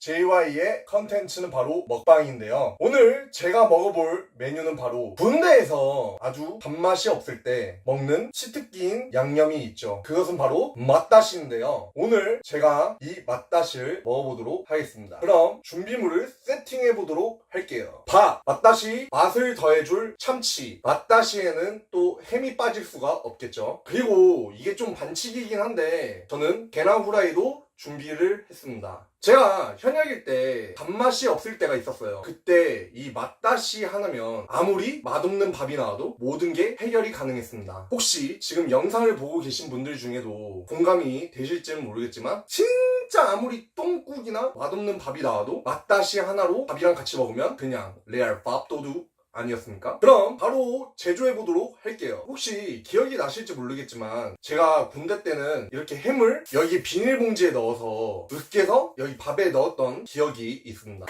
JY의 컨텐츠는 바로 먹방인데요. 오늘 제가 먹어볼 메뉴는 바로 군대에서 아주 밥맛이 없을 때 먹는 치트키인 양념이 있죠. 그것은 바로 맛다시인데요. 오늘 제가 이 맛다시를 먹어보도록 하겠습니다. 그럼 준비물을 세팅해 보도록 할게요. 밥, 맛다시 맛을 더해줄 참치. 맛다시에는 또 햄이 빠질 수가 없겠죠. 그리고 이게 좀 반칙이긴 한데 저는 계란 후라이도 준비를 했습니다. 제가 현역일 때 밥맛이 없을 때가 있었어요. 그때 이 맛다시 하나면 아무리 맛없는 밥이 나와도 모든 게 해결이 가능했습니다. 혹시 지금 영상을 보고 계신 분들 중에도 공감이 되실지는 모르겠지만 진짜 아무리 똥국이나 맛없는 밥이 나와도 맛다시 하나로 밥이랑 같이 먹으면 그냥 레알 밥도둑 아니었습니까? 그럼 바로 제조해 보도록 할게요. 혹시 기억이 나실지 모르겠지만 제가 군대 때는 이렇게 햄을 여기 비닐봉지에 넣어서 으깨서 여기 밥에 넣었던 기억이 있습니다.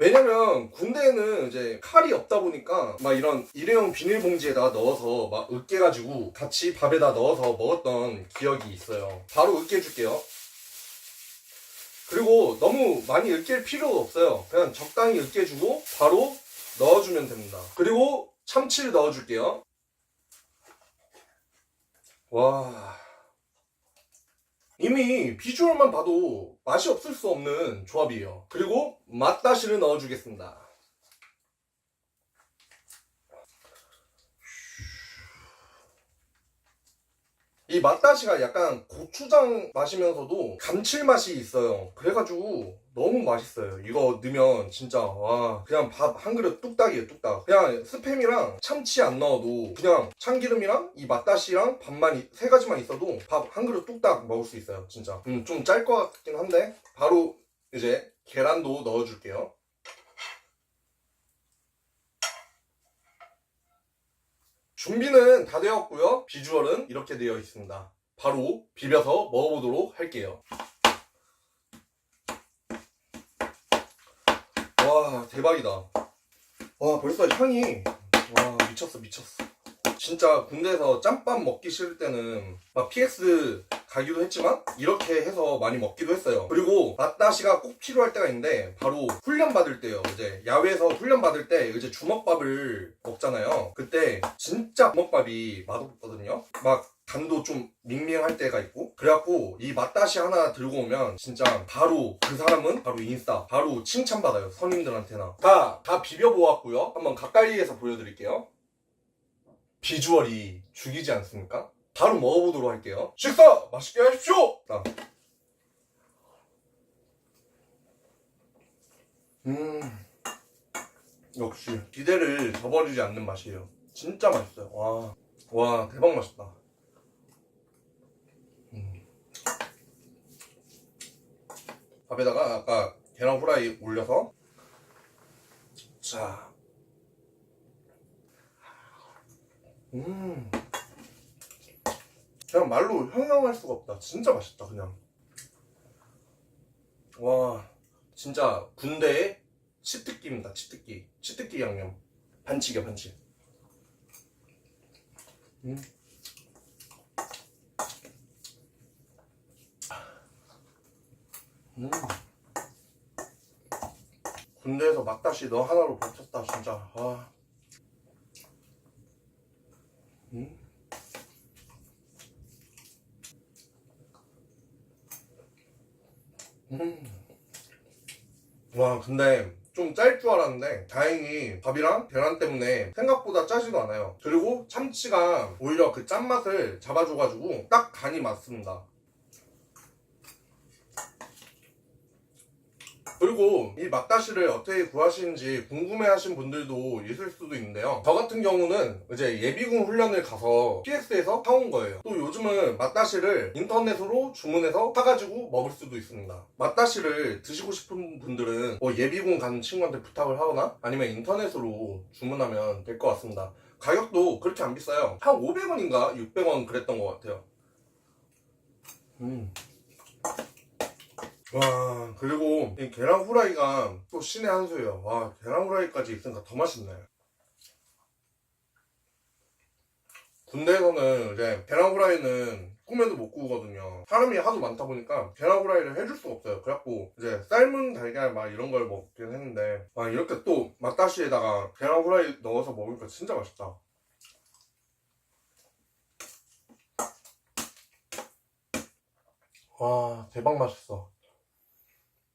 왜냐면 군대에는 이제 칼이 없다 보니까 막 이런 일회용 비닐봉지에다가 넣어서 막 으깨가지고 같이 밥에다 넣어서 먹었던 기억이 있어요. 바로 으깨줄게요. 그리고 너무 많이 으깰 필요가 없어요. 그냥 적당히 으깨주고 바로 넣어주면 됩니다. 그리고 참치를 넣어줄게요. 와. 이미 비주얼만 봐도 맛이 없을 수 없는 조합이에요. 그리고 맛다시를 넣어주겠습니다. 이 맛다시가 약간 고추장 맛이면서도 감칠맛이 있어요. 그래가지고 너무 맛있어요. 이거 넣으면 진짜 와 그냥 밥 한 그릇 뚝딱이에요 뚝딱. 그냥 스팸이랑 참치 안 넣어도 그냥 참기름이랑 이 맛다시랑 밥만 이- 세 가지만 있어도 밥 한 그릇 뚝딱 먹을 수 있어요. 진짜. 음, 좀 짤 것 같긴 한데 바로 이제 계란도 넣어줄게요. 준비는 다 되었고요. 비주얼은 이렇게 되어 있습니다. 바로 비벼서 먹어보도록 할게요. 와 대박이다. 와 벌써 향이 와 미쳤어 미쳤어. 진짜 군대에서 짬밥 먹기 싫을 때는 막 PX 가기도 했지만 이렇게 해서 많이 먹기도 했어요. 그리고 맛다시가 꼭 필요할 때가 있는데 바로 훈련 받을 때요. 이제 야외에서 훈련 받을 때 이제 주먹밥을 먹잖아요. 그때 진짜 주먹밥이 맛없거든요. 막 간도 좀 밍밍할 때가 있고 그래갖고 이 맛다시 하나 들고 오면 진짜 바로 그 사람은 바로 인싸 바로 칭찬받아요 선임들한테나 다, 다 비벼보았고요 한번 가까이에서 보여드릴게요 비주얼이 죽이지 않습니까? 바로 먹어보도록 할게요. 식사 맛있게 하십시오! 자. 음. 역시 기대를 저버리지 않는 맛이에요. 진짜 맛있어요. 와, 와 대박 맛있다. 밥에다가 아까 계란 후라이 올려서. 자, 음, 그냥 말로 형용할 수가 없다. 진짜 맛있다 그냥. 와, 진짜 군대의 치트키입니다. 치트키, 치트키 양념, 반칙이야 반칙. 음. 음. 군대에서 막다시 너 하나로 버텼다 진짜 와. 음. 음. 와 근데 좀 짤 줄 알았는데 다행히 밥이랑 계란 때문에 생각보다 짜지도 않아요 그리고 참치가 오히려 그 짠맛을 잡아줘가지고 딱 간이 맞습니다 그리고 이 맛다시를 어떻게 구하시는지 궁금해하신 분들도 있을 수도 있는데요. 저 같은 경우는 이제 예비군 훈련을 가서 PX에서 사온 거예요. 또 요즘은 맛다시를 인터넷으로 주문해서 사가지고 먹을 수도 있습니다. 맛다시를 드시고 싶은 분들은 뭐 예비군 가는 친구한테 부탁을 하거나 아니면 인터넷으로 주문하면 될 것 같습니다. 가격도 그렇게 안 비싸요. 한 500원인가 600원 그랬던 것 같아요. 음. 와 그리고 이 계란 후라이가 또 신의 한 수예요 와 계란 후라이까지 있으니까 더 맛있네 군대에서는 이제 계란 후라이는 꿈에도 못 꾸거든요. 사람이 하도 많다 보니까 계란 후라이를 해줄 수가 없어요. 그래갖고 이제 삶은 달걀 막 이런 걸 먹긴 했는데 와 이렇게 또 맛다시에다가 계란 후라이 넣어서 먹으니까 진짜 맛있다. 와 대박 맛있어.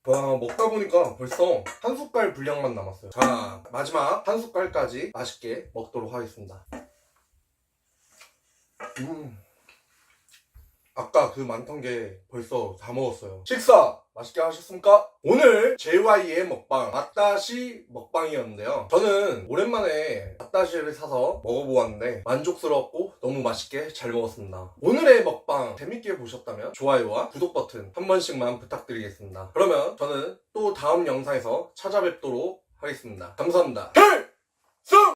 와 먹다 보니까 벌써 한 숟갈 분량만 남았어요. 자 마지막 한 숟갈까지 맛있게 먹도록 하겠습니다. 음. 아까 그 많던 게 벌써 다 먹었어요. 식사 맛있게 하셨습니까? 오늘 JY의 먹방 맛다시 먹방이었는데요. 저는 오랜만에 맛다시를 사서 먹어보았는데 만족스러웠고 너무 맛있게 잘 먹었습니다. 오늘의 먹 방 재밌게 보셨다면 좋아요와 구독 버튼 한 번씩만 부탁드리겠습니다. 그러면 저는 또 다음 영상에서 찾아뵙도록 하겠습니다. 감사합니다. 필승!